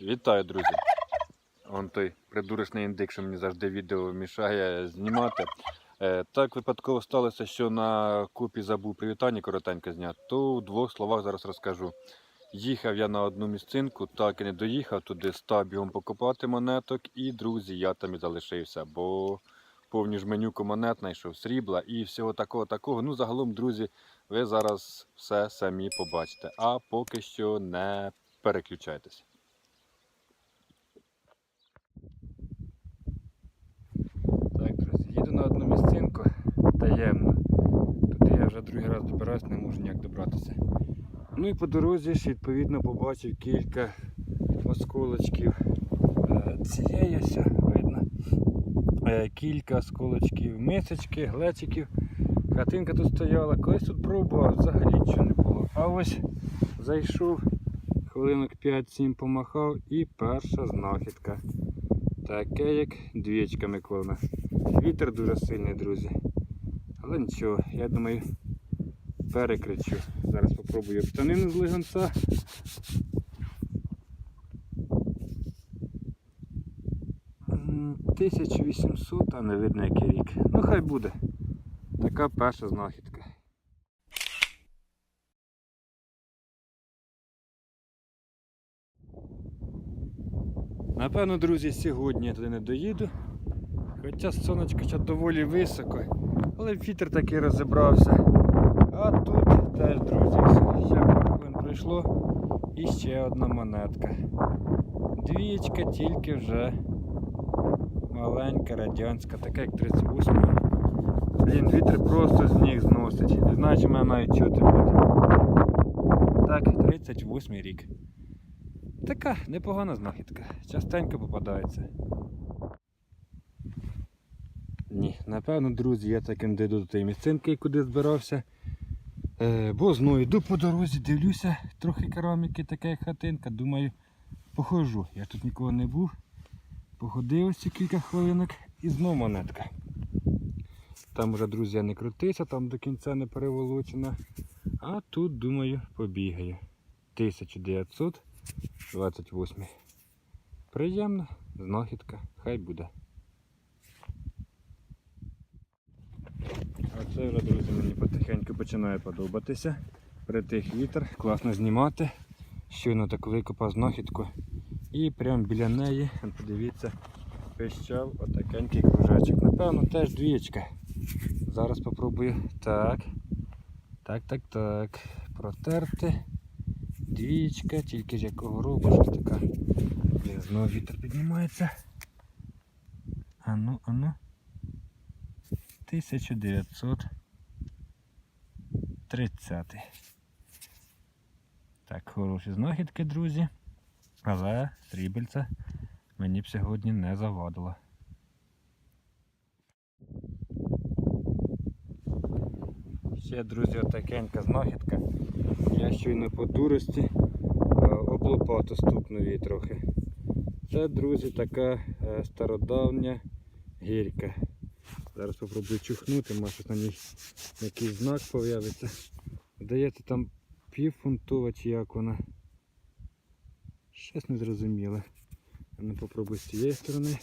Вітаю, друзі! Он той придурочний індик, що мені завжди відео мішає знімати. Е, так випадково сталося, що на купі забув привітання коротенько зняти, то в двох словах зараз розкажу. Їхав я на одну місцинку, так і не доїхав туди, став бігом покопати монеток, і друзі, я там і залишився, бо повні жменюку монет знайшов срібла і всього такого такого. Ну, загалом, друзі, ви зараз все самі побачите. А поки що не переключайтеся. Так, друзі, їду на одну місцинку таємно. Туди я вже другий раз добираюсь, не можу ніяк добратися. Ну і по дорозі ж відповідно побачив кілька осколочків е, цієї ось, видно. Е, Кілька осколочків мисочки, глечиків. Хатинка тут стояла, колись тут пробував, взагалі нічого не було. А ось зайшов, хвилинок 5-7 помахав і перша знахідка. Таке як двічка Миколина. Вітер дуже сильний, друзі. Але нічого, я думаю, перекричу. Зараз попробую штанину з лигонця. М, 1800, а не видно який рік. Ну хай буде. Така перша знахідка. Напевно, друзі, сьогодні я туди не доїду. Хоча сонечко ще доволі високо, але вітер таки розібрався. А тут теж, друзі, ще пару хвилин пройшло і ще одна монетка. Двієчка тільки вже маленька, радянська, така як 38 Блін, вітер просто з ніг зносить. Не знаю, чи мене навіть чути буде. Так, 38 рік. Така непогана знахідка. Частенько попадається. Ні, напевно, друзі, я таки не дійду до тієї місцинки, куди збирався. Е, бо знову йду по дорозі, дивлюся, трохи кераміки, така хатинка. Думаю, походжу. Я тут нікого не був. Походив кілька хвилинок і знов монетка. Там вже, друзі, не крутися, там до кінця не переволочена. А тут, думаю, побігаю. 1928. Приємна знахідка, хай буде. Оце вже, друзі, потихеньку починає подобатися. Притих вітер, класно знімати. Щойно так викопав знахідку. І прямо біля неї, подивіться, пищав отакенький кружечок. Напевно, теж двієчка. Зараз попробую. Так. Так, так, так. Протерти. Двієчка, тільки ж якого року щось така. Блін, знову вітер піднімається. Ану, ану. 1930. Так, хороші знахідки, друзі. Але срібельця мені б сьогодні не завадило. Ще, друзі, отакенька знахідка. Я щойно по дурості е, об лопату стукнув її трохи. Це, друзі, така е, стародавня гірка. Зараз спробую чухнути, може на ній якийсь знак появиться. Здається, там півфунтова чи як вона. Щось не зрозуміло. А ну попробуй з цієї сторони.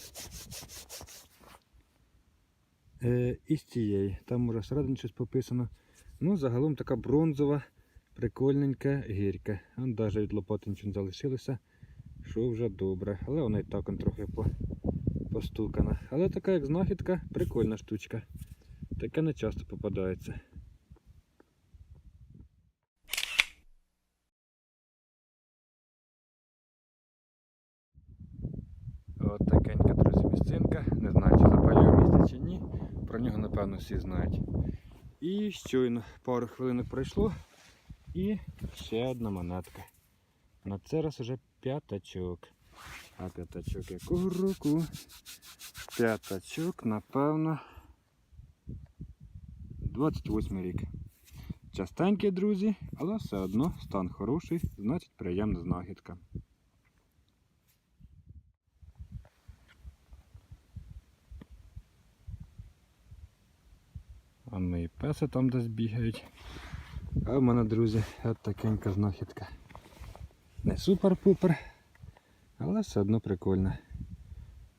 Е, і з цієї. Там може всередині щось пописано. Ну, загалом така бронзова, прикольненька гірка. Навіть від лопати нічого не залишилося. Що вже добре. Але вона і так трохи по, постукана. Але така як знахідка, прикольна штучка. Таке не часто попадається. От такенька, друзі, місцинка. Не знаю, чи запалює місце чи ні. Про нього, напевно, всі знають. І щойно пару хвилин пройшло. І ще одна монетка. На це раз уже п'ятачок. А п'ятачок якого року? П'ятачок, напевно. 28 рік. Частенькі, друзі, але все одно стан хороший, значить приємна знахідка. А мої песи там десь бігають. А в мене, друзі, от такенька знахідка. Не супер-пупер, але все одно прикольно.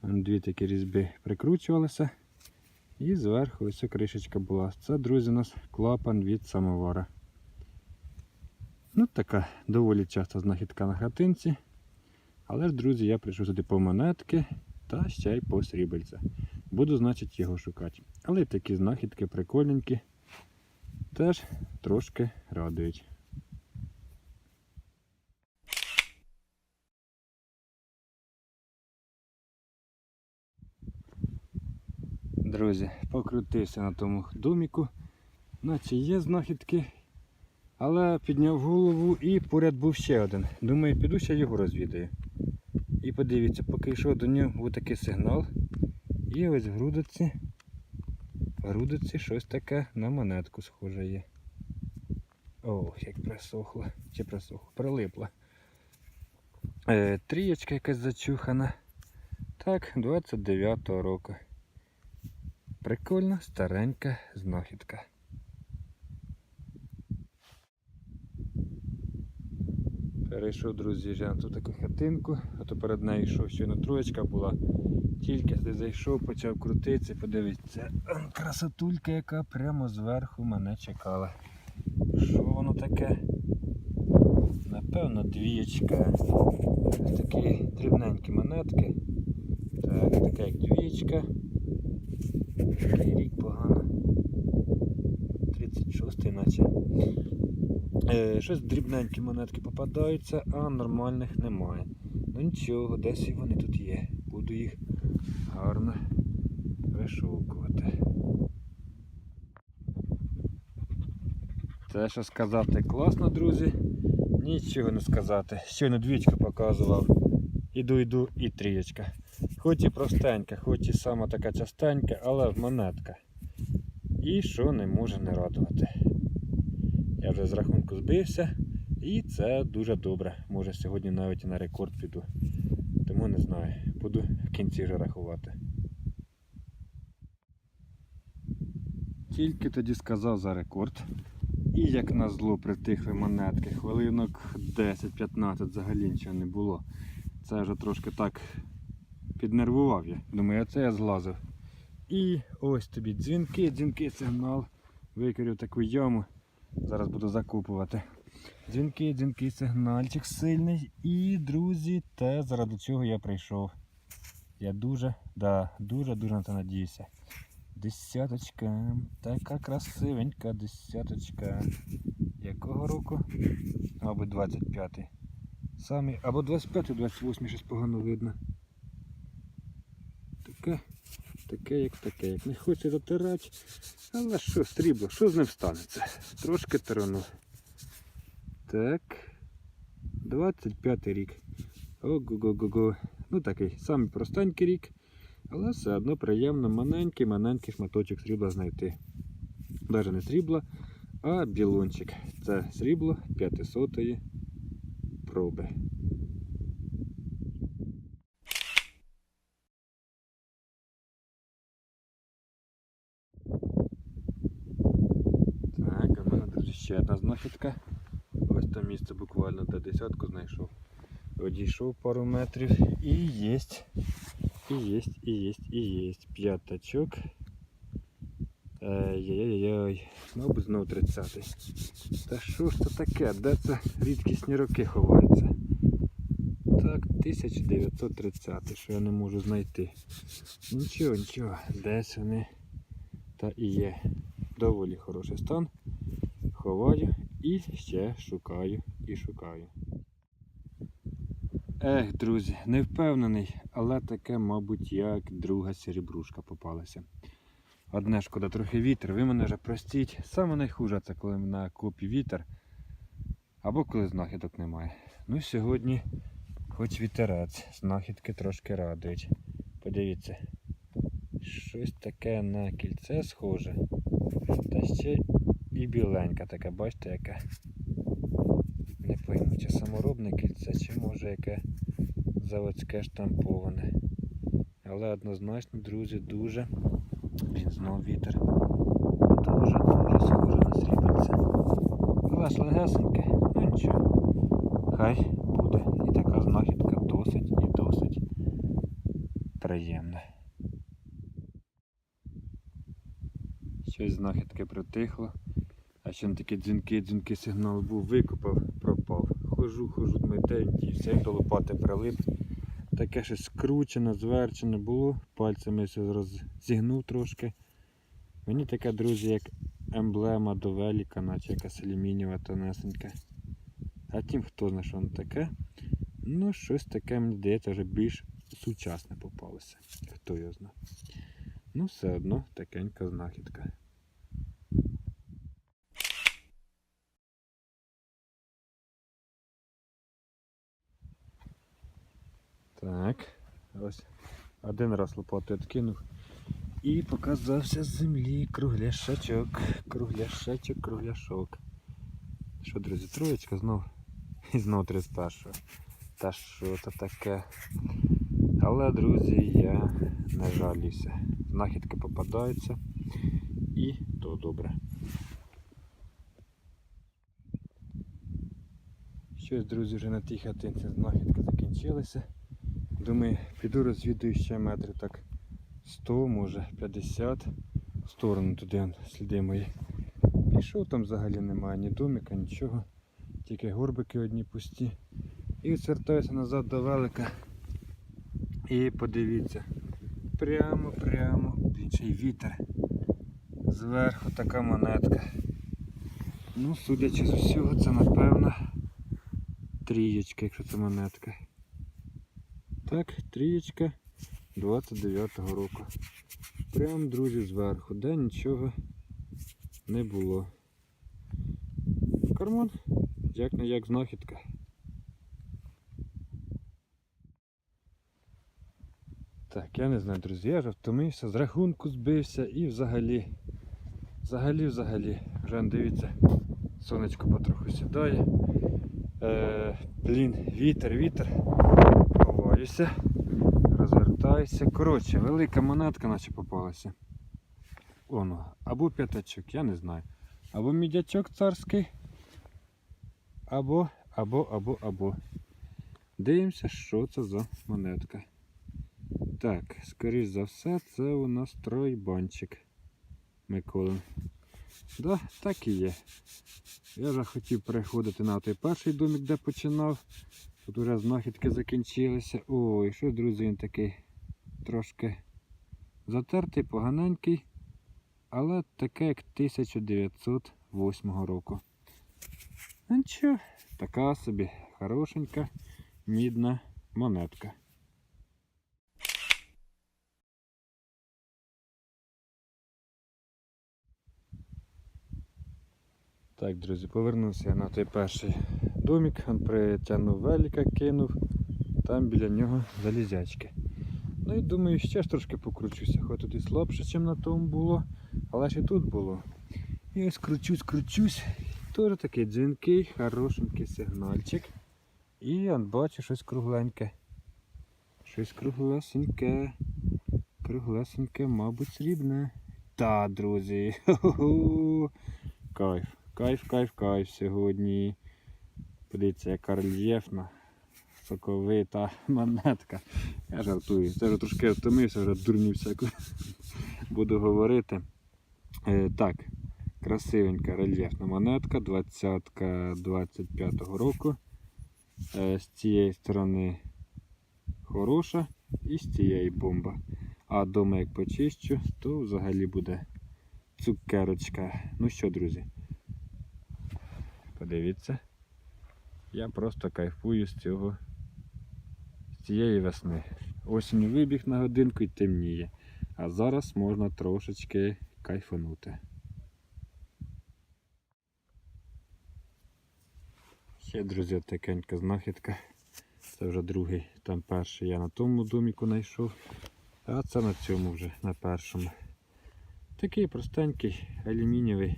Дві такі різьби прикручувалися. І зверху ось ця кришечка була. Це, друзі, у нас клапан від самовара. Ну, така доволі часто знахідка на хатинці. Але ж, друзі, я прийшов сюди по монетки та ще й по срібельця. Буду, значить, його шукати. Але такі знахідки прикольненькі. Теж трошки радують. Друзі, покрутився на тому доміку, наче є знахідки, але підняв голову і поряд був ще один. Думаю, піду ще його розвідаю. І подивіться, поки йшов до нього був такий сигнал. І ось в грудиці, в грудиці щось таке на монетку схоже є. Ох, як присохло. Чи присохло? Прилипло. Е, трієчка якась зачухана. Так, 29-го року. Прикольна старенька знахідка. Перейшов, друзі, вже на ту таку хатинку, а то перед нею йшов щойно троєчка була. Тільки сюди зайшов, почав крутитися, подивіться, красотулька, яка прямо зверху мене чекала. Що воно таке? Напевно, двієчка. Ось такі дрібненькі монетки. Так, така як двієчка. Такий рік погано. 36-й наче. Е, щось дрібненькі монетки попадаються, а нормальних немає. Ну нічого, десь і вони тут є. Буду їх гарно вишукувати. Те, що сказати класно, друзі, нічого не сказати. Щойно двічку показував. Іду, йду і трієчка. Хоч і простенька, хоч і сама така частенька, але монетка. І що не може не радувати. Я вже з рахунку збився, і це дуже добре. Може сьогодні навіть і на рекорд піду. Тому не знаю. Буду в кінці вже рахувати. Тільки тоді сказав за рекорд. І як на зло притихли монетки, хвилинок 10-15 взагалі нічого не було. Це вже трошки так піднервував я. Думаю, це я злазив. І ось тобі дзвінки, дзвінки, сигнал. Викорів таку яму. Зараз буду закупувати. Дзвінки, дзвінки, сигнальчик сильний. І, друзі, те, заради чого я прийшов. Я дуже, да, дуже-дуже на це надіюся. Десяточка. Така красивенька десяточка. Якого року? Мабуть, 25-й. Самі, або 25-й, 28-й, щось погано видно. Таке, таке, як таке. Як не хоче затирати. Але що, срібло, що з ним станеться? Трошки тирану. Так. 25 рік. Ого-го-го-го. Ну такий самий простенький рік. Але все одно приємно маленький, маленький шматочок срібла знайти. Навіть не срібла, а білончик. Це срібло 500 проби. Так, у мене друзі ще одна знахідка. Ось там місце буквально до десятку знайшов. Одійшов пару метрів і єсть. І єсть, і єсть, і єсть. П'ятачок. Ай-яй-яй-яй. Мабуть, знову 30-й. Та що ж це таке? Де це рідкісні роки ховаються? Так, 1930, що я не можу знайти. Нічого, нічого, десь вони та і є. Доволі хороший стан. Ховаю і ще шукаю і шукаю. Ех, друзі, не впевнений, але таке, мабуть, як друга серебрушка попалася. Одне шкода, трохи вітер, ви мене вже простіть. Саме найхуже це коли на копі вітер. Або коли знахідок немає. Ну сьогодні хоч вітерець, знахідки трошки радують. Подивіться. Щось таке на кільце схоже. Та ще і біленька така, бачите, яке. Не пойму, чи саморобне кільце, чи може яке заводське штамповане. Але однозначно, друзі, дуже. Блін, знову вітер. Дуже дуже схоже на срібельце. Але ж легесеньке, ну нічого. Хай буде. І така знахідка досить і досить. приємне. Щось знахідки притихло. Ще не такий дзвінкий, дзвінкий сигнал був, викопав, пропав. Хожу, хожу, дівся, як до лопати прилип. Таке щось скручене, зверчене було, пальцями все розігнув трошки. Мені таке, друзі, як емблема до веліка, наче якась алюмінієва тонесенька. А тим, хто знає, що воно таке. Ну, щось таке, мені здається, вже більш сучасне попалося. Хто його знає. Ну, все одно такенька знахідка. Так, ось один раз лопату відкинув. І показався з землі кругляшачок, кругляшачок, кругляшок. Що, друзі, троєчка знов і знов 31. Та що це таке? Але, друзі, я не жалюся. Знахідки попадаються і то добре. Щось, друзі, вже на тій хатинці знахідки закінчилися. Думаю, піду розвідую ще метрів так 100, може 50 в сторону туди сліди мої. Пішов там взагалі немає ні домика, нічого. Тільки горбики одні пусті. І відвертаюся назад до велика. І подивіться. Прямо, прямо, блін, вітер. Зверху така монетка. Ну, судячи з усього, це напевно трієчка, якщо це монетка. Так, трієчка 29-го року. Прям, друзі, зверху, де нічого не було. Карман, як не як знахідка. Так, я не знаю, друзі, я вже втомився, з рахунку збився і взагалі, взагалі, взагалі, вже дивіться, сонечко потроху сідає. Е, блін, вітер, вітер. Ховаюся, розвертаюся. Коротше, велика монетка наче попалася. Оно, або п'ятачок, я не знаю. Або мідячок царський. Або, або, або, або. Дивимося, що це за монетка. Так, скоріш за все, це у нас тройбанчик Миколин. Да, так і є. Я вже хотів переходити на той перший домик, де починав. Тут вже знахідки закінчилися. Ой, що, друзі, він такий трошки затертий, поганенький, але таке як 1908 року. Нічого, така собі хорошенька мідна монетка. Так, друзі, повернувся я на той перший домик, він притягнув велика, кинув, там біля нього залізячки. Ну і думаю, ще ж трошки покручуся, хоч тут і слабше, ніж на тому було, але ж і тут було. І ось кручусь, кручусь. Теж такий дзвінкий, хорошенький сигнальчик. І я бачу щось кругленьке. Щось круглесеньке. Круглесеньке, мабуть, срібне. Та, друзі. Кайф. Кайф, кайф, кайф сьогодні. Подивіться, яка рельєфна, соковита монетка. Я жартую. Це вже трошки втомився, вже дурню всяку буду говорити. Е, так, красивенька рельєфна монетка, 20-ка 25-го року. Е, з цієї сторони хороша і з цієї бомба. А дома як почищу, то взагалі буде цукерочка. Ну що, друзі? Подивіться. Я просто кайфую з цього з цієї весни. Осінь вибіг на годинку і темніє. А зараз можна трошечки кайфанути. Ще, друзі, такенька знахідка. Це вже другий, там перший я на тому доміку знайшов, а це на цьому вже на першому. Такий простенький, алюмінієвий,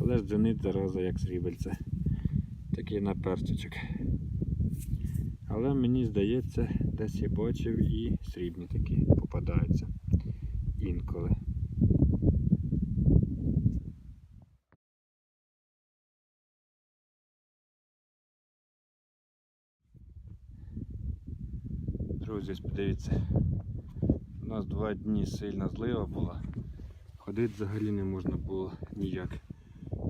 але ж дзвонить зараза як срібельце. Такий наперсточок. Але мені здається, десь я бачив і срібні такі попадаються інколи. Друзі, подивіться, нас два дні сильна злива була. Ходити взагалі не можна було ніяк.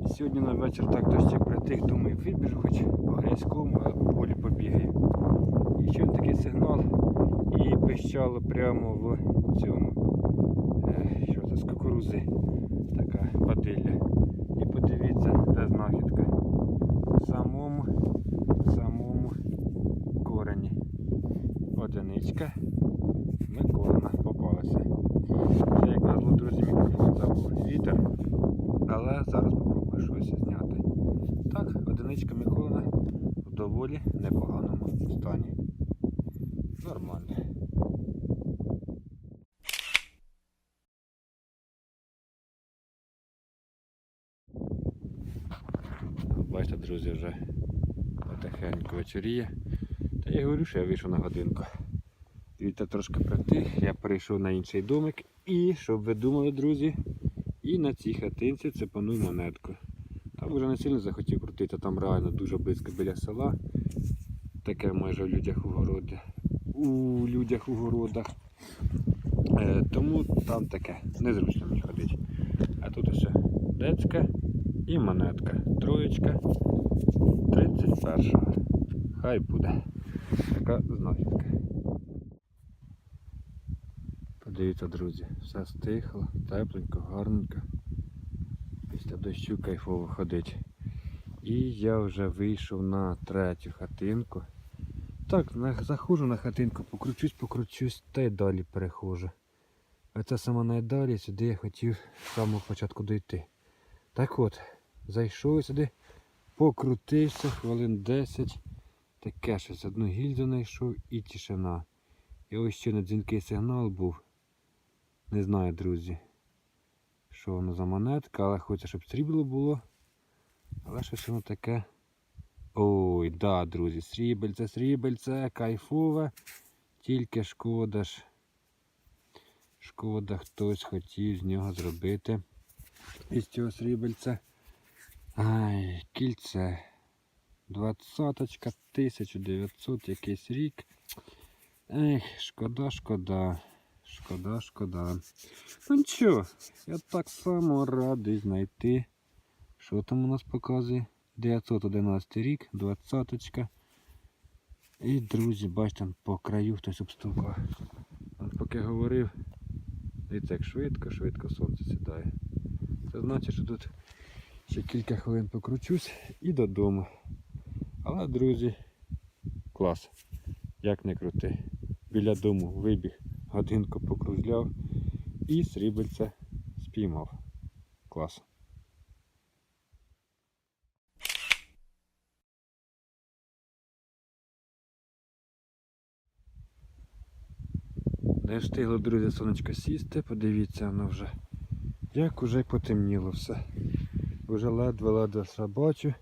Сьогодні на вечір так дощик притих, думаю, вибіжу хоч по грязькому, а по полі побігаю. І чую такий сигнал і пищало прямо в цьому. Е, що це з кукурузи. Така падилля. І подивіться, де знахідка. В самому, в самому корені. Одиничка. Миколина попалася. Ще як назло, друзі, мікрофон забув вітер. Але зараз щось зняти. Так, одиничка Миколина в доволі непоганому стані. Нормально. Бачите, друзі, вже потихеньку вечоріє. Та я говорю, що я вийшов на годинку. Вітер трошки притих, я перейшов на інший домик і, щоб ви думали, друзі, і на цій хатинці цепанув монетку. Вже не сильно захотів крутити, там реально дуже близько біля села. Таке майже в людях у городі. У людях у городах. Е, тому там таке незручно мені ходити. А тут ось децька і монетка. Троєчка 31. Хай буде. Така знахідка. Подивіться, друзі, все стихло, тепленько, гарненько. Дощу кайфово ходить. І я вже вийшов на третю хатинку. Так, заходжу на хатинку, покручусь, покручусь та й далі перехожу. Оце саме найдалі сюди я хотів з самого початку дойти. Так от, зайшов сюди, покрутився хвилин 10. Таке щось одну гільзу знайшов і тишина. І ось ще на дзвінкий сигнал був. Не знаю, друзі, що воно за монетка, але хочеться, щоб срібло було. Але щось воно таке. Ой, да, друзі, срібельце, срібельце, кайфове. Тільки шкода ж. Шкода, хтось хотів з нього зробити. Із цього срібельця. Ай, кільце. Двадцяточка, 1900 якийсь рік. Ех, шкода, шкода. Шкода, шкода. Ну нічого, я так само радий знайти. Що там у нас показує? 911 рік, 20. І, друзі, бачите, по краю хтось обстукав. Поки говорив, дивіться, як швидко, швидко сонце сідає. Це значить, що тут ще кілька хвилин покручусь і додому. Але, друзі, клас. Як не крути. Біля дому вибіг, годинку покружляв і срібельце спіймав. Клас. Не встигло, друзі, сонечко сісти, подивіться, воно вже як уже потемніло все. Вже ледве-ледве все бачу,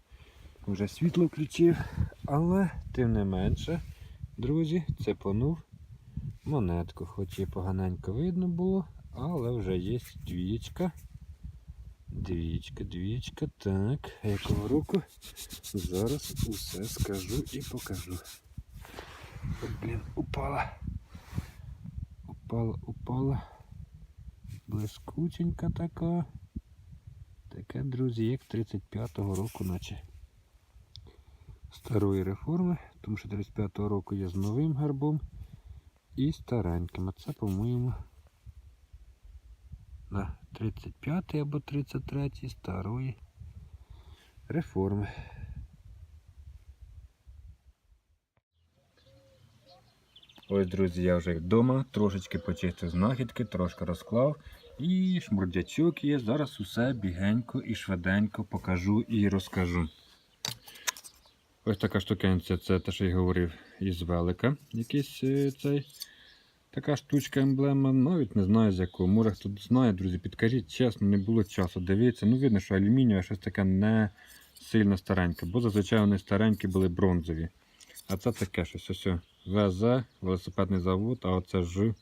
вже світло включив, але тим не менше, друзі, цепанув монетку. Хоч і поганенько видно було, але вже є двічка. Двічка, двічка, так, а якого року? Зараз усе скажу і покажу. Блін, упала. Упала, упала. Блискученька така. Таке, друзі, як 35-го року, наче старої реформи, тому що 35-го року є з новим гербом і стареньким. А це, по-моєму, да, 35-й або 33-й старої реформи. Ось, друзі, я вже вдома, трошечки почистив знахідки, трошки розклав. І шмурдячок є. Зараз усе бігенько і швиденько покажу і розкажу. Ось така штукенця, це те, що я говорив, із велика. Якийсь е, цей. Така штучка емблема, навіть не знаю з якого. Може хто знає, друзі, підкажіть, чесно, не було часу дивитися. Ну, видно, що алюмінієве щось таке не сильно стареньке, бо зазвичай вони старенькі були бронзові. А це таке щось. Ось ВЗ, велосипедний завод, а оце Ж.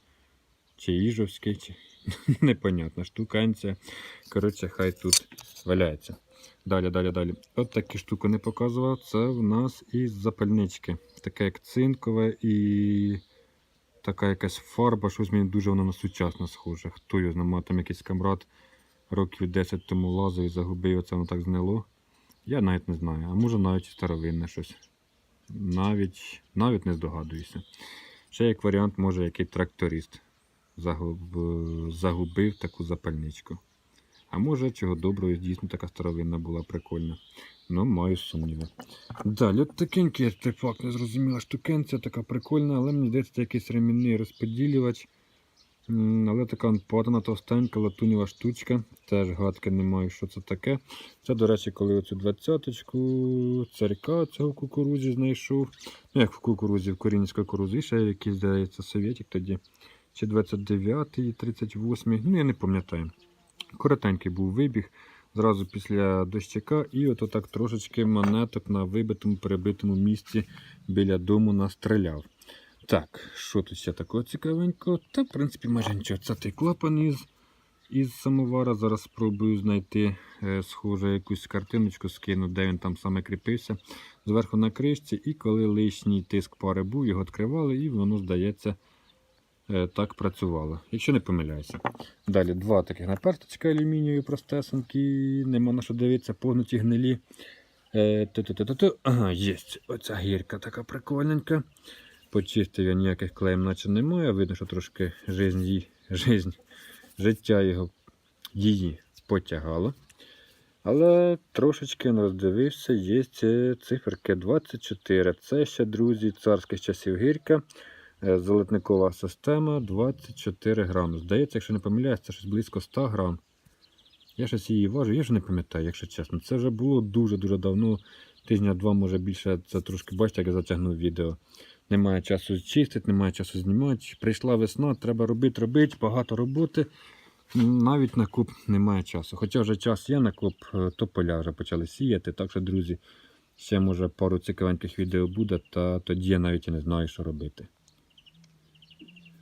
Чи Іжовський, чи непонятна штуканця. Коротше, хай тут валяється. Далі, далі, далі. От таку штуку не показував. Це в нас із запальнички. Таке як цинкове і така якась фарба, щось мені дуже вона на сучасне схоже. Хто його знає, там якийсь камрад років 10 тому лазив і загубив, оце воно так знило. Я навіть не знаю, а може навіть старовинне щось. Навіть, навіть не здогадуюся. Ще як варіант, може який тракторист загуб, загубив таку запальничку. А може, чого доброго, дійсно така старовинна була прикольна. Ну, маю сумніви. Далі, от такенький артефакт, незрозуміла штукенця, така прикольна, але мені здається, якийсь ремінний розподілювач. Але така подана товстенька латунєва штучка. Теж гадки не маю, що це таке. Це, до речі, коли оцю двадцяточку царька цього кукурузі знайшов. Ну, як в кукурузі, в корінській кукурузі, ще якийсь, здається, совєтик тоді. Чи 29-й, 38-й, ну я не пам'ятаю. Коротенький був вибіг зразу після дощака, і от так трошечки монеток на вибитому, перебитому місці біля дому настріляв. Так, що тут ще такого цікавенького? Та, в принципі, майже нічого. Це той клапан із, із самовара. Зараз спробую знайти е, схоже якусь картиночку, скину, де він там саме кріпився. Зверху на кришці, і коли лишній тиск пари був, його відкривали, і воно, здається, так працювало. Якщо не помиляюся. Далі два таких наперточка алюмінієві простесенькі, нема на що дивитися, погнуті гнилі. Е, ту-ту-ту-ту-ту. Ага, є. Оця гірка така прикольненька. Почистив я ніяких клеїм, наче немає. Видно, що трошки жизнь, жизнь, життя його її потягало. Але трошечки роздивився, є ці циферки 24. Це ще, друзі, царських часів гірка. Е, Золотникова система 24 грами. Здається, якщо не помиляюсь, це щось близько 100 грам. Я щось її важу, я вже не пам'ятаю, якщо чесно. Це вже було дуже-дуже давно. Тижня два, може більше. Це трошки бачите, як я затягнув відео. Немає часу чистити, немає часу знімати. Прийшла весна, треба робити, робити, багато роботи. Навіть на куп немає часу. Хоча вже час є на куп, е, то поля вже почали сіяти. Так що, друзі, ще може пару цікавеньких відео буде, та тоді я навіть і не знаю, що робити.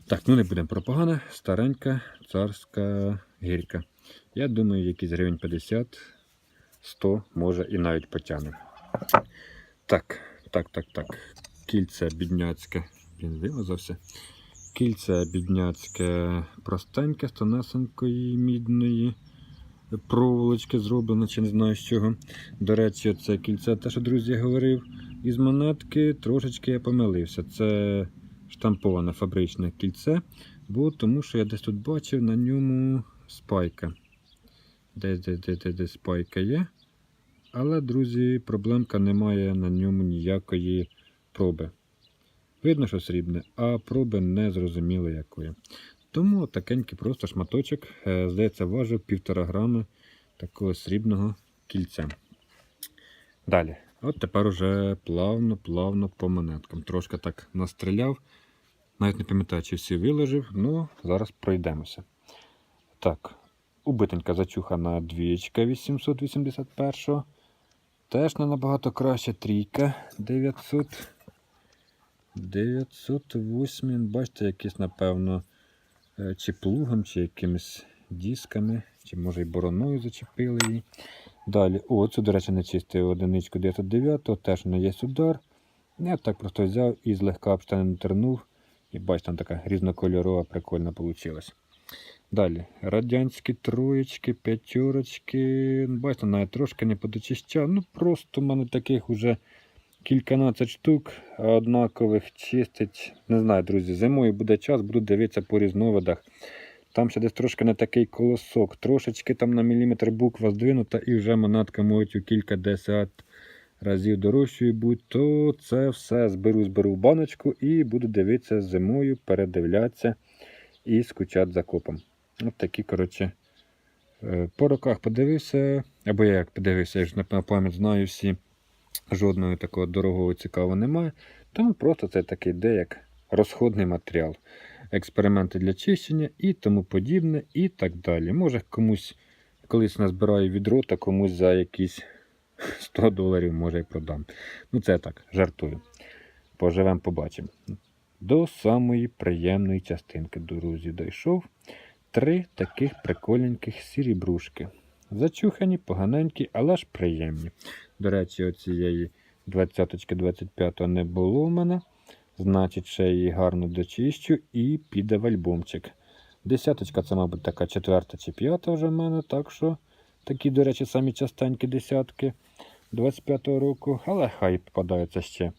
Так, ну не будемо про. Старенька царська гірка. Я думаю, якийсь гривень 50, 100, може і навіть потягне. Так, так, так, так. Кільце бідняцьке. Він вимазався. Кільце бідняцьке простеньке, з тонесенької мідної проволочки зроблено, чи не знаю з чого. До речі, це кільце, те, що друзі говорив, із монетки трошечки я помилився. Це штамповане фабричне кільце, бо тому що я десь тут бачив на ньому спайка. Десь десь десь десь, десь спайка є. Але, друзі, проблемка немає на ньому ніякої проби. Видно, що срібне, а проби не зрозуміло якої. Тому такенький просто шматочок, е, здається, важив півтора грами такого срібного кільця. Далі. От тепер уже плавно-плавно по монеткам. Трошки так настріляв. Навіть не пам'ятаю, чи всі виложив, ну зараз пройдемося. Так, убитенька зачухана двієчка 881. Теж не набагато краще трійка 900. 908. Бачите, якийсь, напевно, е, чи плугом, чи якимись дисками, чи може й бороною зачепили її. Далі, о, цю, до речі, не чистив одиничку 909, теж не є удар. Я так просто взяв і злегка об штани натернув. І бачите, там така різнокольорова, прикольна вийшла. Далі, радянські троєчки, п'ятерочки. Бачите, навіть трошки не подочищав. Ну, просто в мене таких уже кільканадцять штук однакових чистить. Не знаю, друзі, зимою буде час, буду дивитися по різновидах. Там ще десь трошки не такий колосок, трошечки там на міліметр буква здвинута і вже монетка можуть у кілька десят разів дорожчою бути, то це все зберу, зберу в баночку і буду дивитися зимою, передивлятися і скучати за копом. От такі, коротше, е, по роках подивився, або я як подивився, я ж на пам'ять знаю всі. Жодного такого дорогого цікавого немає. Тому просто це такий де як розходний матеріал. Експерименти для чищення і тому подібне, і так далі. Може комусь колись назбираю відро, та комусь за якісь 100 доларів може і продам. Ну це так, жартую. Поживемо, побачимо. До самої приємної частинки, друзі, дійшов. Три таких прикольненьких сірібрушки. Зачухані, поганенькі, але ж приємні. До речі, оцієї 20-25 не було в мене. Значить, ще її гарно дочищу і піде в альбомчик. Десяточка це, мабуть, така четверта чи п'ята вже в мене, так що такі, до речі, самі частенькі десятки 25-го року, але хай попадаються ще.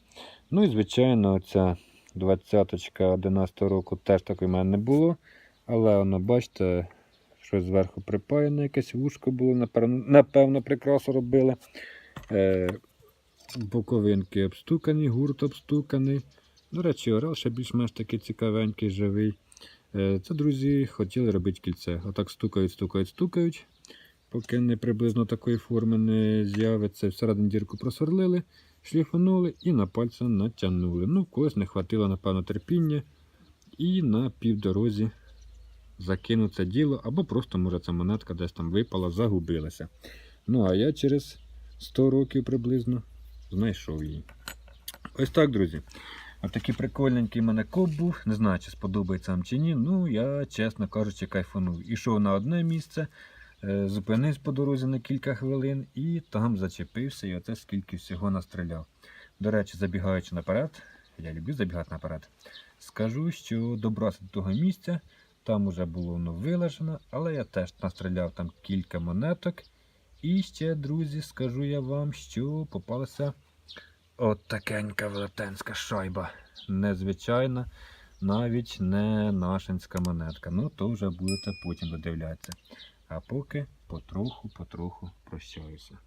Ну і звичайно, ця двадцяточка 11 року теж такої в мене не було. Але воно, бачите, щось зверху припаяне, якесь вушко було, напевно, напевно прикрасу робили. Е, боковинки обстукані, гурт обстуканий. До речі, орел ще більш-менш такий цікавенький, живий. Е, Це, друзі, хотіли робити кільце. Отак стукають, стукають, стукають, поки не приблизно такої форми не з'явиться. Всередині дірку просверлили, шліфанули і на пальці натягнули. Ну, в когось не хватило, напевно, терпіння. І на півдорозі закинув це діло, або просто, може, ця монетка десь там випала, загубилася. Ну, а я через 100 років приблизно знайшов її. Ось так, друзі. Ось такий прикольненький мене коп був. Не знаю, чи сподобається вам чи ні. Ну, я, чесно кажучи, кайфанув. Ішов на одне місце, е, зупинився по дорозі на кілька хвилин і там зачепився, і оце скільки всього настріляв. До речі, забігаючи наперед, я люблю забігати наперед. Скажу, що добрався до того місця, там уже було воно вилежено, але я теж настріляв там кілька монеток. І ще, друзі, скажу я вам, що попалася от такенька велетенська шайба. Незвичайна, навіть не нашинська монетка. Ну, то вже будете потім додивлятися. А поки потроху-потроху прощаюся.